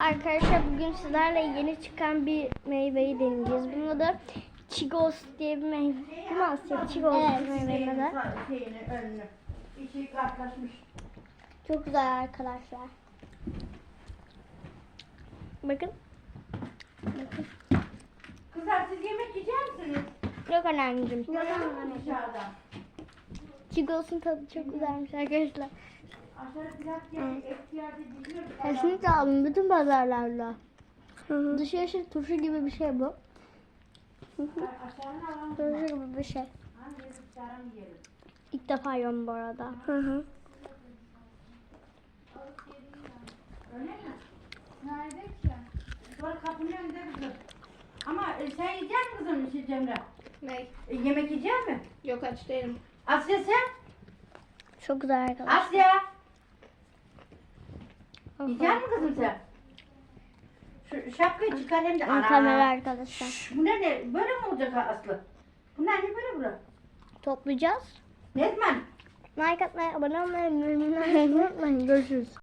Arkadaşlar bugün sizlerle yeni çıkan bir meyveyi deneyeceğiz. Bunun adı Chigos diye bir meyve. Değil mi Asya? Chigos Evet. İçi katlaşmış. Çok güzel arkadaşlar. Bakın. Bakın. Kızlar siz yemek yiyecek misiniz? Yok anneciğim. Yalan dışarıda. Chigos'un tadı çok güzelmiş arkadaşlar. Kesinlikle alın bütün pazarlarda. Dışı yeşil turşu gibi bir şey bu. Turşu gibi bir şey. İlk defa yiyorum bu arada. Hı hı. Öyle mi? Nerede ki? Sonra kapının önünde kızım. Ama e, sen yiyecek misin kızım Cemre? Ne? E, yemek yiyecek mi? Yok aç değilim. Asya sen? Çok güzel arkadaşlar. Asya. Yiyecek misin kızım sen? Şu şapkayı çıkar hem de. Ana. kamera arkadaşlar. Şş, Bu ne? Böyle mi olacak Aslı? Bunlar ne böyle böyle? Toplayacağız. Ne zaman? Like atmayı, abone olmayı, unutmayın. Görüşürüz.